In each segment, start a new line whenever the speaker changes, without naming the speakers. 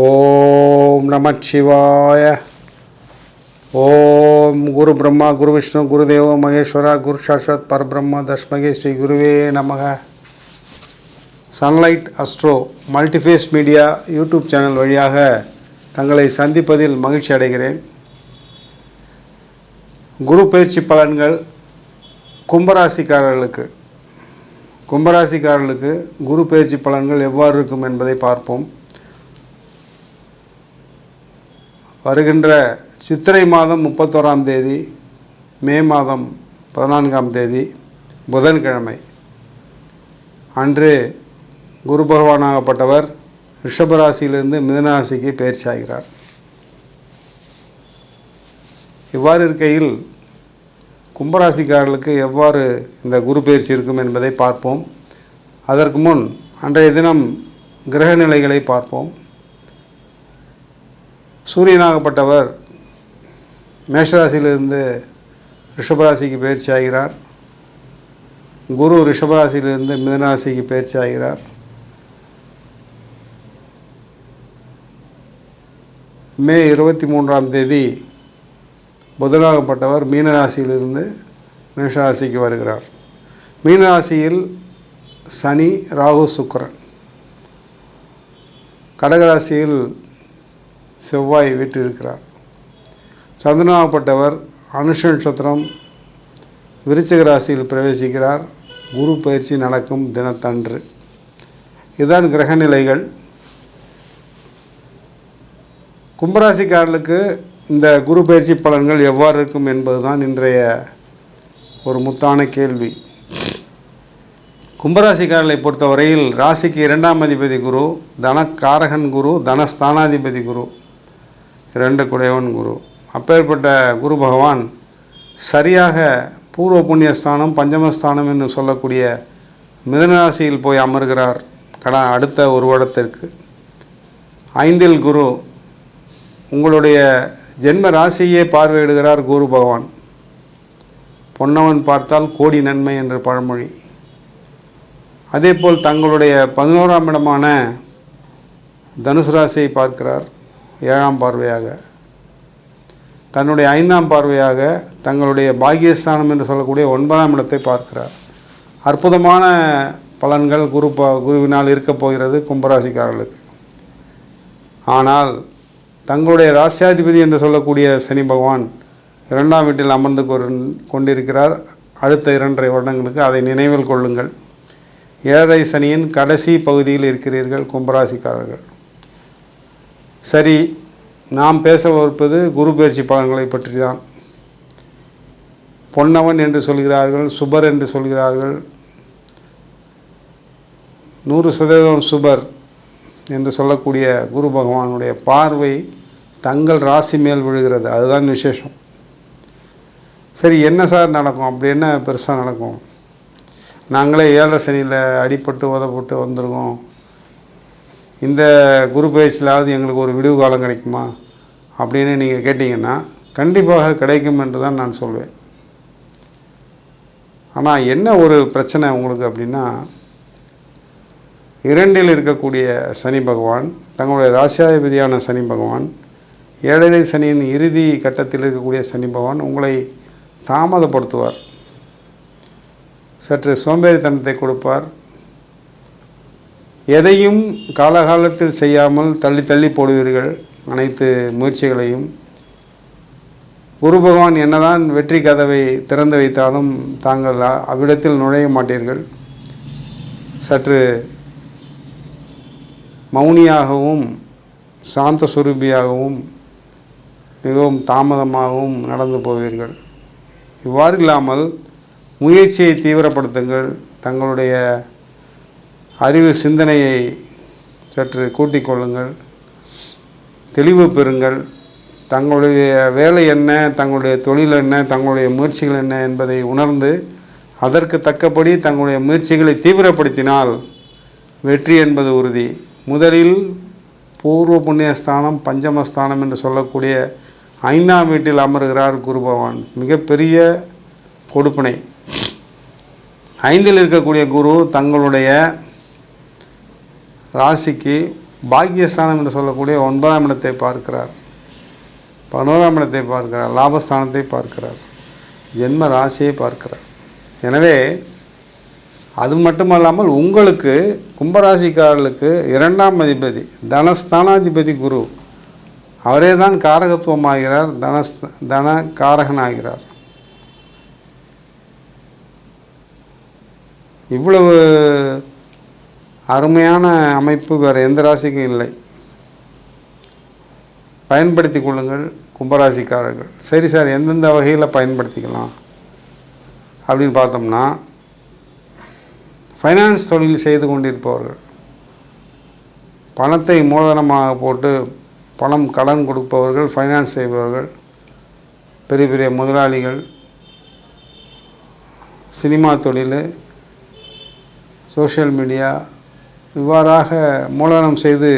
ஓம் நமச்சிவாய. ஓம் குரு பிரம்மா குரு விஷ்ணு குருதேவ மகேஸ்வரா குரு சாஸ்வத் பரபிரம்மா தஸ்மகே ஸ்ரீ குருவே நமக. Sunlight Astro multiphase media YouTube channel வழியாக தங்களை சந்திப்பதில் மகிழ்ச்சி அடைகிறேன். குரு பயிற்சி பலன்கள் கும்பராசிக்காரர்களுக்கு. கும்பராசிக்காரர்களுக்கு குரு பயிற்சி பலன்கள் எவ்வாறு இருக்கும் என்பதை பார்ப்போம். வருகின்ற சித்திரை மாதம் முப்பத்தோராம் தேதி மே மாதம் பதினான்காம் தேதி புதன்கிழமை. அன்று குரு பகவானாகப்பட்டவர் ரிஷபராசியிலிருந்து மிதனராசிக்கு பயிற்சி ஆகிறார் இவ்வாறு இருக்கையில் கும்பராசிக்காரர்களுக்கு எவ்வாறு இந்த குரு பயிற்சி இருக்கும் என்பதை பார்ப்போம். அதற்கு முன் அன்றைய தினம் கிரக நிலைகளை பார்ப்போம். சூரியனாகப்பட்டவர் மேஷராசியிலிருந்து ரிஷபராசிக்கு பயிற்சி ஆகிறார் குரு ரிஷபராசியிலிருந்து மிதனராசிக்கு பயிற்சி ஆகிறார் மே இருபத்தி மூன்றாம் தேதி புதனாகப்பட்டவர் மீனராசியிலிருந்து மேஷராசிக்கு வருகிறார். மீனராசியில் சனி ராகு சுக்கரன். கடகராசியில் செவ்வாய் வீற்றிருக்கிறார் சந்திரனாகப்பட்டவர் அனுஷ நட்சத்திரம் விருச்சிக ராசியில் பிரவேசிக்கிறார். குரு பயிற்சி நடக்கும் தினத்தன்று. இதுதான் கிரக நிலைகள் கும்பராசிக்காரர்களுக்கு இந்த குரு பயிற்சி பலன்கள் எவ்வாறு இருக்கும் என்பதுதான் இன்றைய ஒரு முத்தான கேள்வி. கும்பராசிக்காரர்களை பொறுத்தவரையில் ராசிக்கு இரண்டாம் அதிபதி குரு தனக்காரகன் குரு தனஸ்தானாதிபதி குரு. ரெண்டு குடையவன் குரு. அப்பேற்பட்ட குரு பகவான் சரியாக பூர்வ புண்ணியஸ்தானம் பஞ்சமஸ்தானம் என்று சொல்லக்கூடிய மிதனராசியில் போய் அமர்கிறார். கடா அடுத்த ஒரு வருடத்திற்கு. ஐந்தில் குரு உங்களுடைய ஜென்ம ராசியே பார்வையிடுகிறார் குரு பகவான். பொன்னவன் பார்த்தால் கோடி நன்மை என்ற பழமொழி. அதேபோல் தங்களுடைய பதினோராம் இடமான தனுசு ராசியை பார்க்கிறார். ஏழாம் பார்வையாக தன்னுடைய ஐந்தாம் பார்வையாக தங்களுடைய பாகியஸ்தானம் என்று சொல்லக்கூடிய ஒன்பதாம் இடத்தை பார்க்கிறார். அற்புதமான பலன்கள் குரு ப குருவினால் இருக்கப் போகிறது கும்பராசிக்காரர்களுக்கு. ஆனால் தங்களுடைய ராசியாதிபதி என்று சொல்லக்கூடிய சனி பகவான் இரண்டாம் வீட்டில் அமர்ந்து கொண்- கொண்டிருக்கிறார். அடுத்த இரண்டரை வருடங்களுக்கு அதை நினைவில் கொள்ளுங்கள். ஏழரை சனியின் கடைசி பகுதியில் இருக்கிறீர்கள் கும்பராசிக்காரர்கள். சரி நாம் பேசவிருப்பது குரு பயிற்சி பலன்களை பற்றி தான் பொன்னவன் என்று சொல்கிறார்கள் சுபர் என்று சொல்கிறார்கள். நூறு சதவீதம் சுபர் என்று சொல்லக்கூடிய குரு பகவானுடைய பார்வை தங்கள் ராசி மேல் விழுகிறது. அதுதான் விசேஷம். சரி என்ன சார் நடக்கும்? அப்படி என்ன பெருசாக நடக்கும்? நாங்களே ஏழரை சனியில் அடிப்பட்டு உதப்பட்டு வந்திருக்கோம். இந்த குரு பயிற்சியிலாவது எங்களுக்கு ஒரு விடுவு காலம் கிடைக்குமா அப்படின்னு நீங்கள் கேட்டிங்கன்னா கண்டிப்பாக கிடைக்கும் என்று தான் நான் சொல்வேன். ஆனால் என்ன ஒரு பிரச்சனை உங்களுக்கு அப்படின்னா இரண்டில் இருக்கக்கூடிய சனி பகவான் தங்களுடைய ராசியாதிபதியான சனி பகவான் ஏழரை சனியின் இறுதி கட்டத்தில் இருக்கக்கூடிய சனி பகவான் உங்களை தாமதப்படுத்துவார். சற்று சோம்பேறித்தனத்தை கொடுப்பார். எதையும் காலகாலத்தில் செய்யாமல் தள்ளி தள்ளி போடுவீர்கள் அனைத்து முயற்சிகளையும். குரு பகவான் என்னதான் வெற்றி கதவை திறந்து வைத்தாலும் தாங்கள் அவ்விடத்தில் நுழைய மாட்டீர்கள். சற்று மௌனியாகவும் சாந்த சுரூபியாகவும் மிகவும் தாமதமாகவும் நடந்து போவீர்கள். இவ்வாறு இல்லாமல் முயற்சியை தீவிரப்படுத்துங்கள். தங்களுடைய அறிவு சிந்தனையை சற்று கூட்டிக் கொள்ளுங்கள். தெளிவு பெறுங்கள். தங்களுடைய வேலை என்ன தங்களுடைய தொழில் என்ன தங்களுடைய முயற்சிகள் என்ன என்பதை உணர்ந்து அதற்கு தக்கபடி தங்களுடைய முயற்சிகளை தீவிரப்படுத்தினால் வெற்றி என்பது உறுதி. முதலில் பூர்வ புண்ணியஸ்தானம் பஞ்சமஸ்தானம் என்று சொல்லக்கூடிய ஐந்தாம் வீட்டில் அமர்கிறார் குரு பகவான் மிகப்பெரிய கொடுப்பினை. ஐந்தில் இருக்கக்கூடிய குரு தங்களுடைய ராசிக்கு பாக்கியஸ்தானம் என்று சொல்லக்கூடிய ஒன்பதாம் இடத்தை பார்க்கிறார். பதினோராம் இடத்தை பார்க்கிறார். லாபஸ்தானத்தை பார்க்கிறார். ஜென்ம ராசியை பார்க்கிறார். எனவே அது மட்டுமல்லாமல் உங்களுக்கு கும்பராசிக்காரர்களுக்கு இரண்டாம் அதிபதி தனஸ்தானாதிபதி குரு. அவரே தான் காரகத்துவமாகிறார் தனஸ் தன காரகனாகிறார். இவ்வளவு அருமையான அமைப்பு வேறு எந்த ராசிக்கும் இல்லை. பயன்படுத்தி கொள்ளுங்கள் கும்பராசிக்காரர்கள். சரி சார் எந்தெந்த வகையில் பயன்படுத்திக்கலாம் அப்படின்னு பார்த்தோம்னா ஃபைனான்ஸ் தொழில் செய்து கொண்டிருப்பவர்கள். பணத்தை மூலதனமாக போட்டு பணம் கடன் கொடுப்பவர்கள் ஃபைனான்ஸ் செய்பவர்கள் பெரிய பெரிய முதலாளிகள் சினிமா தொழில் சோஷியல் மீடியா இவ்வாறாக மூலதனம் செய்து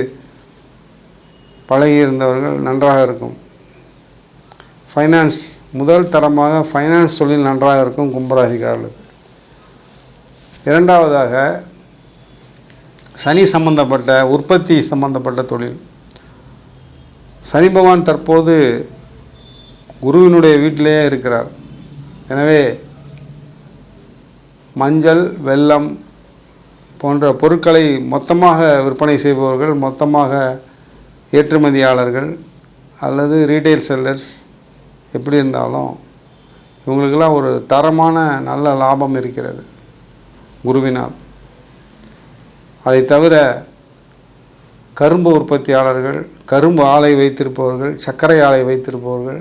பழகியிருந்தவர்கள் நன்றாக இருக்கும். ஃபைனான்ஸ் முதல் தரமாக ஃபைனான்ஸ் தொழில் நன்றாக இருக்கும் கும்பராசிக்காரர்களுக்கு இரண்டாவதாக சனி சம்பந்தப்பட்ட உற்பத்தி சம்பந்தப்பட்ட தொழில். சனி பகவான் தற்போது குருவினுடைய வீட்டிலேயே இருக்கிறார். எனவே மஞ்சள் வெல்லம் போன்ற பொருட்களை மொத்தமாக விற்பனை செய்பவர்கள் மொத்தமாக ஏற்றுமதியாளர்கள் அல்லது ரீட்டைல் செல்லர்ஸ் எப்படி இருந்தாலும் இவங்களுக்கெல்லாம் ஒரு தரமான நல்ல லாபம் இருக்கிறது குருவினால். அதை தவிர கரும்பு உற்பத்தியாளர்கள் கரும்பு ஆலை வைத்திருப்பவர்கள் சர்க்கரை ஆலை வைத்திருப்பவர்கள்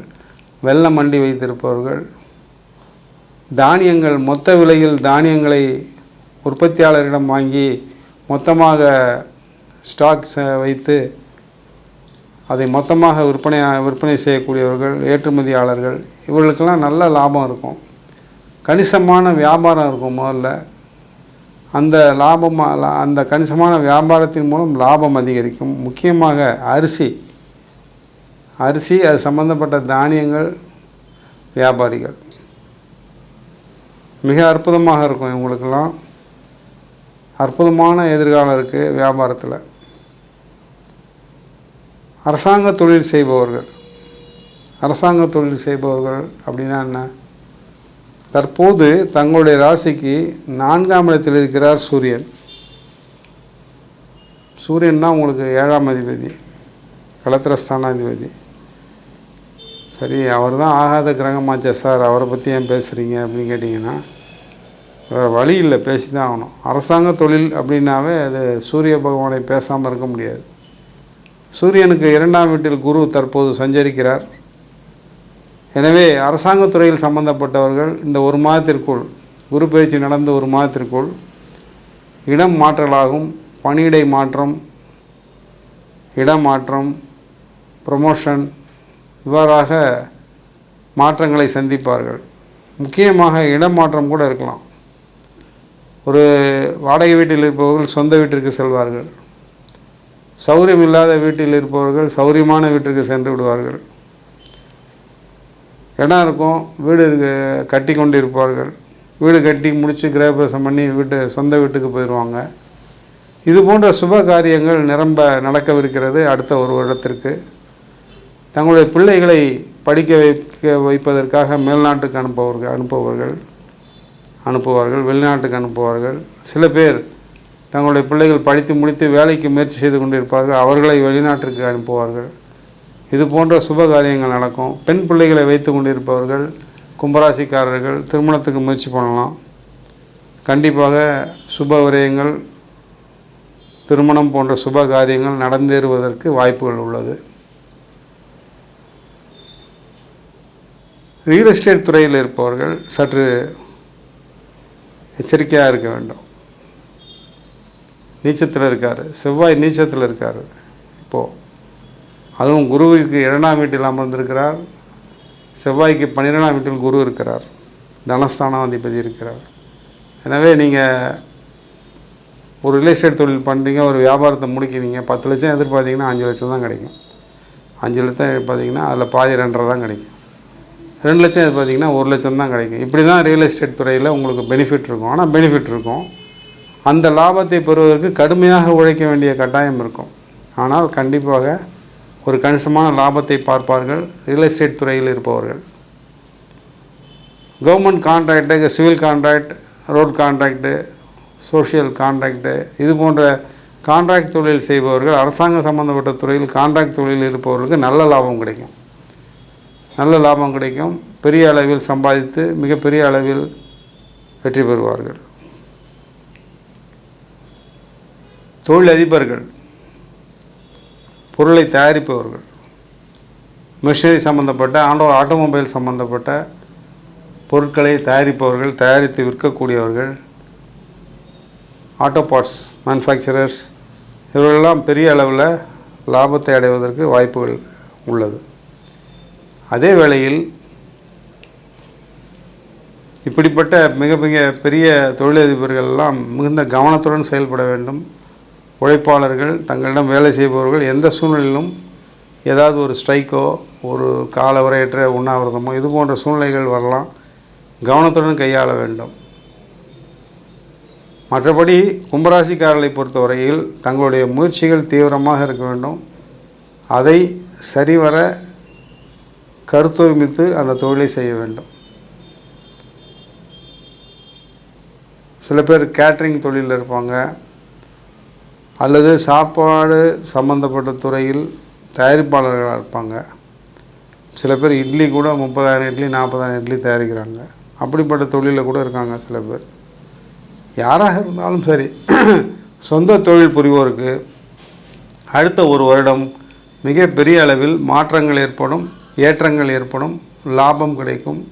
வெள்ளம் மண்டி வைத்திருப்பவர்கள் தானியங்கள் மொத்த விலையில் தானியங்களை உற்பத்தியாளரிடம் வாங்கி மொத்தமாக ஸ்டாக்ஸ் வைத்து அதை மொத்தமாக விற்பனை விற்பனை செய்யக்கூடியவர்கள் ஏற்றுமதியாளர்கள் இவர்களுக்கெல்லாம் நல்ல லாபம் இருக்கும். கணிசமான வியாபாரம் இருக்கும் முதல்ல. அந்த லாபம் அந்த கணிசமான வியாபாரத்தின் மூலம் லாபம் அதிகரிக்கும். முக்கியமாக அரிசி. அரிசி அது சம்பந்தப்பட்ட தானியங்கள் வியாபாரிகள். மிக அற்புதமாக இருக்கும் இவங்களுக்கெல்லாம். அற்புதமான எதிர்காலம் இருக்குது வியாபாரத்தில். அரசாங்க தொழில் செய்பவர்கள். அரசாங்க தொழில் செய்பவர்கள் அப்படின்னா என்ன? தற்போது தங்களுடைய ராசிக்கு நான்காம் இடத்தில் இருக்கிறார் சூரியன். சூரியன் தான் உங்களுக்கு ஏழாம் அதிபதி களத்திரஸ்தானாதிபதி சரி அவர் தான் ஆகாத கிரகமாச்சே சார் அவரை பற்றி ஏன் பேசுகிறீங்க அப்படின்னு கேட்டிங்கன்னா வேறு வழி இல்லை பேசி தான் ஆகணும். அரசாங்க தொழில் அப்படின்னாவே அது சூரிய பகவானை பேசாமல் இருக்க முடியாது. சூரியனுக்கு இரண்டாம் வீட்டில் குரு தற்போது சஞ்சரிக்கிறார். எனவே அரசாங்கத் துறையில் சம்பந்தப்பட்டவர்கள் இந்த ஒரு மாதத்திற்குள் குரு பயிற்சி நடந்த ஒரு மாதத்திற்குள் இடம் மாற்றலாகும் பணியிடை மாற்றம் இடமாற்றம் ப்ரொமோஷன் இவ்வாறாக மாற்றங்களை சந்திப்பார்கள். முக்கியமாக இடமாற்றம் கூட இருக்கலாம். ஒரு வாடகை வீட்டில் இருப்பவர்கள் சொந்த வீட்டிற்கு செல்வார்கள். சௌரியம் இல்லாத வீட்டில் இருப்பவர்கள் சௌரியமான வீட்டிற்கு சென்று விடுவார்கள். இடம் இருக்கும் வீடு இருக்கு கட்டி கொண்டு இருப்பார்கள் வீடு கட்டி முடித்து கிரகப்பிரவேசம் பண்ணி வீட்டு சொந்த வீட்டுக்கு போயிடுவாங்க. இது போன்ற சுப காரியங்கள் நிரம்ப நடக்கவிருக்கிறது அடுத்த ஒரு வருடத்திற்கு. தங்களுடைய பிள்ளைகளை படிக்க வைக்க வைப்பதற்காக மேல்நாட்டுக்கு அனுப்புவர்கள் அனுப்புபவர்கள். அனுப்புவார்கள் வெளிநாட்டுக்கு அனுப்புவார்கள். சில பேர் தங்களுடைய பிள்ளைகள் படித்து முடித்து வேலைக்கு முயற்சி செய்து கொண்டிருப்பார்கள் அவர்களை வெளிநாட்டிற்கு அனுப்புவார்கள். இது போன்ற சுப காரியங்கள் நடக்கும். பெண் பிள்ளைகளை வைத்து கொண்டிருப்பவர்கள் கும்பராசிக்காரர்கள் திருமணத்துக்கு முயற்சி பண்ணலாம். கண்டிப்பாக சுப விரயங்கள் திருமணம் போன்ற சுப காரியங்கள் நடந்தேறுவதற்கு வாய்ப்புகள் உள்ளது. ரியல் எஸ்டேட் துறையில் இருப்பவர்கள் சற்று எச்சரிக்கையாக இருக்க வேண்டும். நீச்சத்தில் இருக்கார். செவ்வாய் நீச்சத்தில் இருக்கார். இப்போது அதுவும் குருவுக்கு இரண்டாம் வீட்டில் அமர்ந்திருக்கிறார். செவ்வாய்க்கு பன்னிரெண்டாம் வீட்டில் குரு இருக்கிறார். தனஸ்தானம் அதிபதி இருக்கிறார். எனவே நீங்கள் ஒரு ரியல் எஸ்டேட் தொழில் பண்ணுறீங்க ஒரு வியாபாரத்தை முடிக்கிறீங்க பத்து லட்சம் எதிர்பார்த்தீங்கன்னா அஞ்சு லட்சம் தான் கிடைக்கும். அஞ்சு லட்சம் எதிர்பார்த்தீங்கன்னா அதில் பாதி ரெண்டரை தான் கிடைக்கும். ரெண்டு லட்சம் இது பார்த்திங்கன்னா ஒரு லட்சம் தான் கிடைக்கும். இப்படி தான் ரியல் எஸ்டேட் துறையில் உங்களுக்கு பெனிஃபிட் இருக்கும். ஆனால் பெனிஃபிட் இருக்கும். அந்த லாபத்தை பெறுவதற்கு கடுமையாக உழைக்க வேண்டிய கட்டாயம் இருக்கும். ஆனால் கண்டிப்பாக ஒரு கணிசமான லாபத்தை பார்ப்பார்கள் ரியல் எஸ்டேட் துறையில் இருப்பவர்கள். Government contract civil contract road contract social contract இது போன்ற கான்ட்ராக்ட் தொழில் செய்பவர்கள் அரசாங்க சம்பந்தப்பட்ட துறையில் கான்ட்ராக்ட் தொழில் இருப்பவர்களுக்கு நல்ல லாபம் கிடைக்கும். நல்ல லாபம் கிடைக்கும். பெரிய அளவில் சம்பாதித்து மிகப்பெரிய அளவில் வெற்றி பெறுவார்கள். தொழிலதிபர்கள் பொருளை தயாரிப்பவர்கள் மிஷினரி சம்பந்தப்பட்ட ஆண்டோ ஆட்டோமொபைல் சம்பந்தப்பட்ட பொருட்களை தயாரிப்பவர்கள் தயாரித்து விற்கக்கூடியவர்கள் ஆட்டோ பார்ட்ஸ் மேனுஃபேக்சரர்ஸ் இவர்களெல்லாம் பெரிய அளவில் லாபத்தை அடைவதற்கு வாய்ப்புகள் உள்ளது. அதே வேளையில் இப்படிப்பட்ட மிக மிக பெரிய தொழிலதிபர்கள் எல்லாம் மிகுந்த கவனத்துடன் செயல்பட வேண்டும். உழைப்பாளர்கள் தங்களிடம் வேலை செய்பவர்கள் எந்த சூழ்நிலையிலும் ஏதாவது ஒரு ஸ்ட்ரைக்கோ ஒரு காலவரையற்ற உண்ணாவிரதமோ இது போன்ற சூழ்நிலைகள் வரலாம். கவனத்துடன் கையாள வேண்டும். மற்றபடி கும்பராசிக்காரர்களை பொறுத்தவரையில் தங்களுடைய முயற்சிகள் தீவிரமாக இருக்க வேண்டும். அதை சரிவர கருத்தொருமித்து அந்த தொழிலை செய்ய வேண்டும். சில பேர் கேட்ரிங் தொழிலில் இருப்பாங்க. அல்லது சாப்பாடு சம்பந்தப்பட்ட துறையில் தயாரிப்பாளர்களாக இருப்பாங்க. சில பேர் இட்லி கூட முப்பதாயிரம் இட்லி நாற்பதாயிரம் இட்லி தயாரிக்கிறாங்க. அப்படிப்பட்ட தொழிலில் கூட இருக்காங்க சில பேர். யாராக இருந்தாலும் சரி சொந்த தொழில் புரிவோருக்கு அடுத்த ஒரு வருடம் மிக பெரிய அளவில் மாற்றங்கள் ஏற்படும். ஏற்றங்கள் ஏற்படும் லாபம் கிடைக்கும்.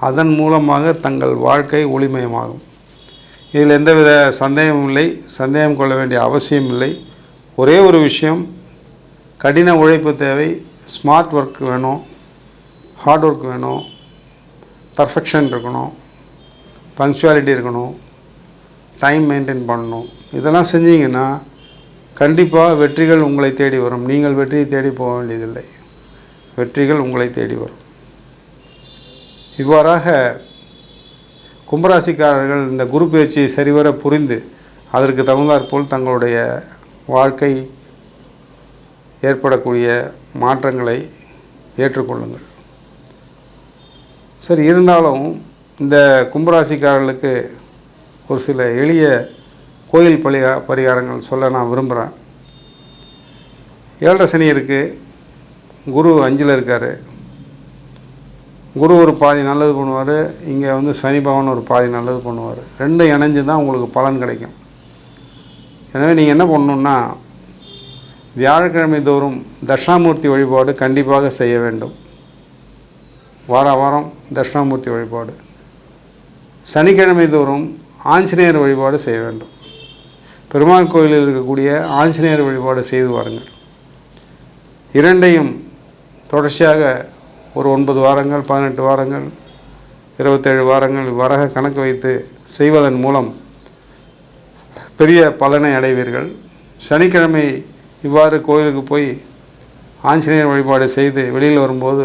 அதன் மூலமாக தங்கள் வாழ்க்கை ஒளிமயமாகும். இதில் எந்தவித சந்தேகமும் இல்லை. சந்தேகம் கொள்ள வேண்டிய அவசியம் இல்லை. ஒரே ஒரு விஷயம் கடின உழைப்பு தேவை. ஸ்மார்ட் ஒர்க் வேணும். ஹார்ட் ஒர்க் வேணும். பர்ஃபெக்ஷன் இருக்கணும். பங்க்சுவாலிட்டி இருக்கணும். டைம் மெயின்டைன் பண்ணணும். இதெல்லாம் செஞ்சீங்கன்னா கண்டிப்பாக வெற்றிகள் உங்களை தேடி வரும். நீங்கள் வெற்றியை தேடி போக வேண்டியதில்லை. வெற்றிகள் உங்களை தேடி வரும். இவ்வாறாக கும்பராசிக்காரர்கள் இந்த குரு பயிற்சியை சரிவர புரிந்து அதற்கு தகுந்தாற்போல் தங்களுடைய வாழ்க்கை ஏற்படக்கூடிய மாற்றங்களை ஏற்றுக்கொள்ளுங்கள். சரி இருந்தாலும் இந்த கும்பராசிக்காரர்களுக்கு ஒரு சில எளிய கோயில் பரிகா பரிகாரங்கள் சொல்ல நான் விரும்புகிறேன் ஏழரை சனி இருக்குது குரு அஞ்சில் இருக்கார். குரு ஒரு பாதி நல்லது பண்ணுவார். இங்கே வந்து சனி பகவான் ஒரு பாதி நல்லது பண்ணுவார். ரெண்டும் இணைஞ்சு தான் உங்களுக்கு பலன் கிடைக்கும். எனவே நீங்கள் என்ன பண்ணணுன்னா வியாழக்கிழமை தோறும் தட்சிணாமூர்த்தி வழிபாடு கண்டிப்பாக செய்ய வேண்டும். வார வாரம் தட்சிணாமூர்த்தி வழிபாடு. சனிக்கிழமை தோறும் ஆஞ்சநேயர் வழிபாடு செய்ய வேண்டும். பெருமாள் கோயிலில் இருக்கக்கூடிய ஆஞ்சநேயர் வழிபாடு செய்து வாருங்கள். இரண்டையும் தொடர்ச்சியாக ஒரு ஒன்பது வாரங்கள் பதினெட்டு வாரங்கள் இருபத்தேழு வாரங்கள் வரக கணக்கு வைத்து செய்வதன் மூலம் பெரிய பலனை அடைவீர்கள். சனிக்கிழமை இவ்வாறு கோயிலுக்கு போய் ஆஞ்சநேயர் வழிபாடு செய்து வெளியில் வரும்போது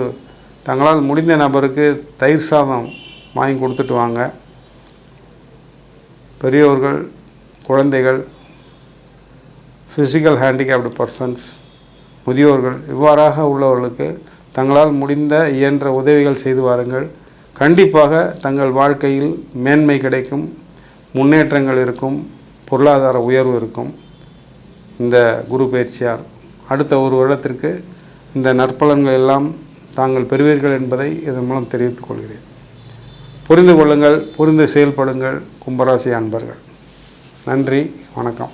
தங்களால் முடிந்த நபருக்கு தயிர் சாதம் வாங்கி கொடுத்துட்டு வாங்க. பெரியோர்கள் குழந்தைகள் ஃபிசிக்கல் ஹேண்டிகேப்டு பர்சன்ஸ் முதியோர்கள் இவ்வாறாக உள்ளவர்களுக்கு தங்களால் முடிந்த இயன்ற உதவிகள் செய்து வாருங்கள். கண்டிப்பாக தங்கள் வாழ்க்கையில் மேன்மை கிடைக்கும் முன்னேற்றங்கள் இருக்கும் பொருளாதார உயர்வு இருக்கும். இந்த குரு பயிற்சியார் அடுத்த ஒரு வருடத்திற்கு இந்த நற்பலன்கள் எல்லாம் தாங்கள் பெறுவீர்கள் என்பதை இதன் மூலம் தெரிவித்துக் கொள்கிறேன். புரிந்து கொள்ளுங்கள் புரிந்து செயல்படுங்கள் கும்பராசி அன்பர்கள். நன்றி வணக்கம்.